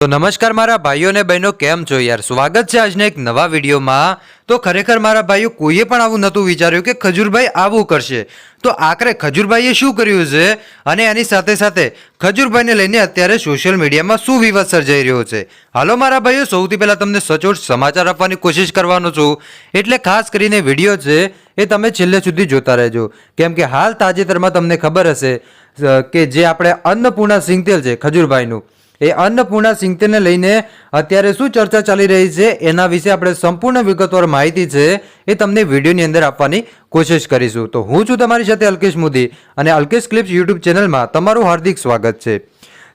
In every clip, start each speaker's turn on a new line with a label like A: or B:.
A: તો નમસ્કાર મારા ભાઈઓ અને બહેનો, કેમ છો યાર? સ્વાગત છે આજના એક નવા વિડીયોમાં. તો ખરેખર મારા ભાઈઓ, કોઈએ પણ આવું નહોતું વિચાર્યું કે ખજૂરભાઈ આવું કરશે. તો આખરે ખજૂરભાઈએ શું કર્યું છે? અને એની સાથે સાથે ખજૂરભાઈને લઈને અત્યારે સોશિયલ મીડિયામાં શું વિવાદ સર્જાઈ રહ્યો છે? હાલો મારા ભાઈઓ, સૌથી પહેલાં તમને સચોટ સમાચાર આપવાની કોશિશ કરવાનો છું. એટલે ખાસ કરીને વીડિયો છે એ તમે છેલ્લે સુધી જોતા રહેજો. કેમ કે હાલ તાજેતરમાં તમને ખબર હશે કે જે આપણે અન્નપૂર્ણા સિંગતેલ છે ખજૂરભાઈનું એ અન્નપૂર્ણા સિંગતેને લઈને અત્યારે શું ચર્ચા ચાલી રહી છે, એના વિશે આપણે સંપૂર્ણ વિગતવાર માહિતી છે, એ તમને વિડીયોની અંદર આપવાની કોશિશ કરીશું. તો હું છું તમારી સાથે અલ્કેશ મોદી અને અલ્કેશ ક્લિપ્સ યુટ્યુબ ચેનલમાં તમારું હાર્દિક સ્વાગત છે.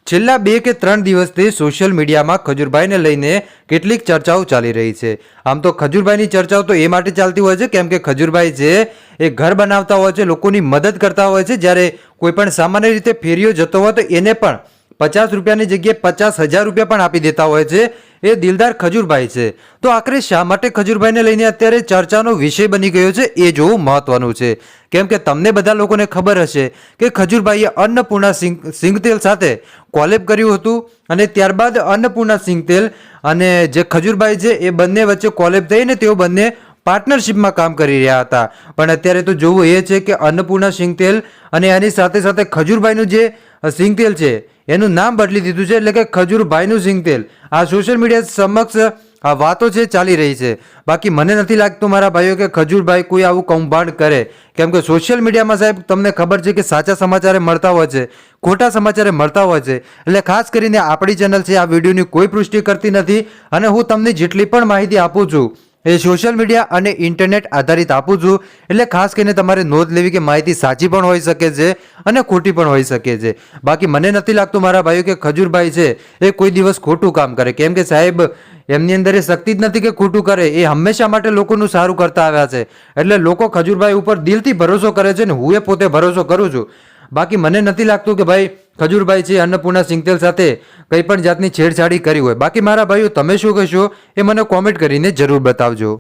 A: છેલ્લા બે કે ત્રણ દિવસથી સોશિયલ મીડિયામાં ખજૂરભાઈને લઈને કેટલીક ચર્ચાઓ ચાલી રહી છે. આમ તો ખજૂરભાઈની ચર્ચાઓ તો એ માટે ચાલતી હોય છે, કેમ કે ખજૂરભાઈ છે એ ઘર બનાવતા હોય છે, લોકોની મદદ કરતા હોય છે, જ્યારે કોઈ પણ સામાન્ય રીતે ફેરીઓ જતો હોય તો એને પણ પચાસ રૂપિયાની જગ્યાએ પચાસ હજાર રૂપિયા પણ આપી દેતા હોય છે. એ દિલદાર ખજૂરભાઈ છે. તો આખરે શા માટે ખજૂરભાઈને લઈને અત્યારે ચર્ચાનો વિષય બની ગયો છે એ જોવું મહત્વનું છે. કેમ કે તમને બધા લોકોને ખબર હશે કે ખજૂરભાઈએ અન્નપૂર્ણા સિંગ, સિંગતેલ સાથે કોલેબ કર્યું હતું અને ત્યારબાદ અન્નપૂર્ણા સિંગતેલ અને જે ખજૂરભાઈ છે એ બંને વચ્ચે કોલેબ થઈને તેઓ બંને પાર્ટનરશિપમાં કામ કરી રહ્યા હતા. પણ અત્યારે તો જોવું એ છે કે અન્નપૂર્ણા સિંગતેલ અને એની સાથે સાથે ખજૂરભાઈનું જે સિંગતેલ છે એનું નામ બદલી દીધું છે એટલે કે ખજૂરભાઈનું સિંગતેલ આ સોશિયલ મીડિયા સમક્ષ આ વાતો છે, ચાલી રહી છે. બાકી મને નથી લાગતું મારા ભાઈઓ કે ખજૂરભાઈ કોઈ આવું કૌભાંડ કરે. કેમ કે સોશિયલ મીડિયામાં સાહેબ તમને ખબર છે કે સાચા સમાચારે મળતા હોય છે, ખોટા સમાચારે મળતા હોય છે. એટલે ખાસ કરીને આપણી ચેનલ છે, આ વિડીયોની કોઈ પુષ્ટિ કરતી નથી. અને હું તમને જેટલી પણ માહિતી આપું છું એ સોશિયલ મીડિયા અને ઇન્ટરનેટ આધારિત આપું છું. એટલે ખાસ કરીને તમારે નોંધ લેવી કે માહિતી સાચી પણ હોઈ શકે છે અને ખોટી પણ હોઈ શકે છે. બાકી મને નથી લાગતું મારા ભાઈઓ કે ખજૂરભાઈ છે, એ કોઈ દિવસ ખોટું કામ કરે. કેમ કે સાહેબ, એમની અંદર એ શક્તિ જ નથી કે ખોટું કરે. એ હંમેશા માટે લોકોનું સારું કરતા આવ્યા છે. એટલે લોકો ખજૂરભાઈ ઉપર દિલથી ભરોસો કરે છે ને હું એ પોતે ભરોસો કરું છું. બાકી મને નથી લાગતું કે ભાઈ ખજૂરભાઈ છે અન્નપૂર્ણા સિંગતેલ સાથે કંઈ પણ જાતની છેડછાડી કરી હોય. બાકી મારા ભાઈઓ, તમે શું કહેશો એ મને કોમેન્ટ કરીને જરૂર બતાવજો.